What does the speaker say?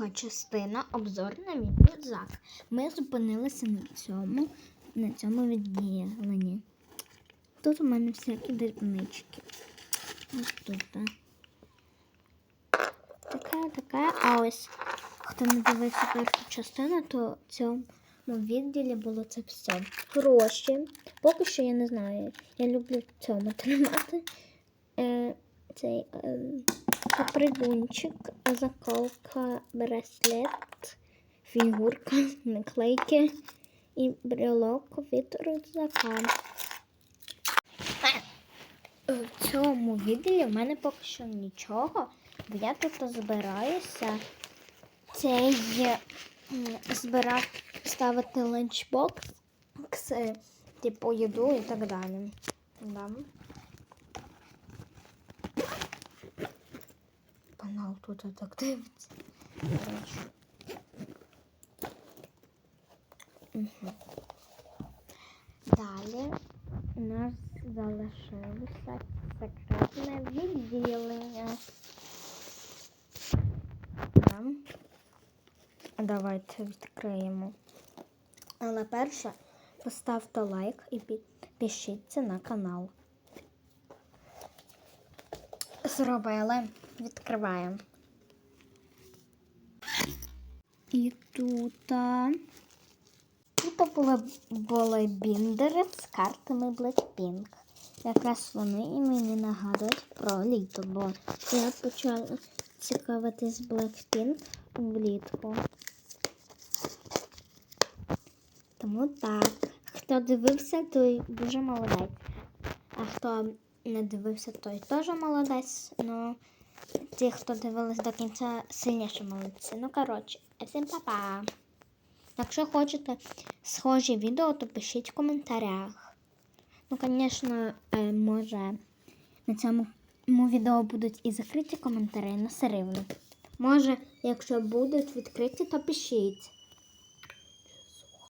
друга частина обзор на мій рюкзак. Ми зупинилися на цьому, на цьому відділенні. Тут у мене всякі дрібнички. Ось тут. Така, така. А ось хто не дивився першу частину, то в цьому відділі було це все. Гроші. Поки що я не знаю. Я люблю в цьому тримати. Е, цей е, попригунчик, заколка, браслет, фігурка, наклейки і брелок від рюкзака. В цьому відео в мене поки що нічого, бо я тут збираюся цей м, збирав ставити ланчбокс, типу їду і так далі. Да. Тут так дивиться. Далі у нас залишилося секретне відділення. Там. Давайте відкриємо. Але перше поставте лайк і підпишіться на канал. Зробили. Відкриваємо. І тут. Тут були, були біндери з картами Blackpink. Якраз вони і мені нагадують про літо, бо я почала цікавитись Blackpink влітку. Тому так. Хто дивився, той дуже молодець. А хто не дивився, той теж молодець. Ну, ті, хто дивились до кінця, сильніше молодці. Ну, коротше, всім па-па. Якщо хочете схожі відео, то пишіть в коментарях. Ну, звісно, е, може на цьому відео будуть і закриті коментарі, але все рівно. Може, якщо будуть відкриті, то пишіть.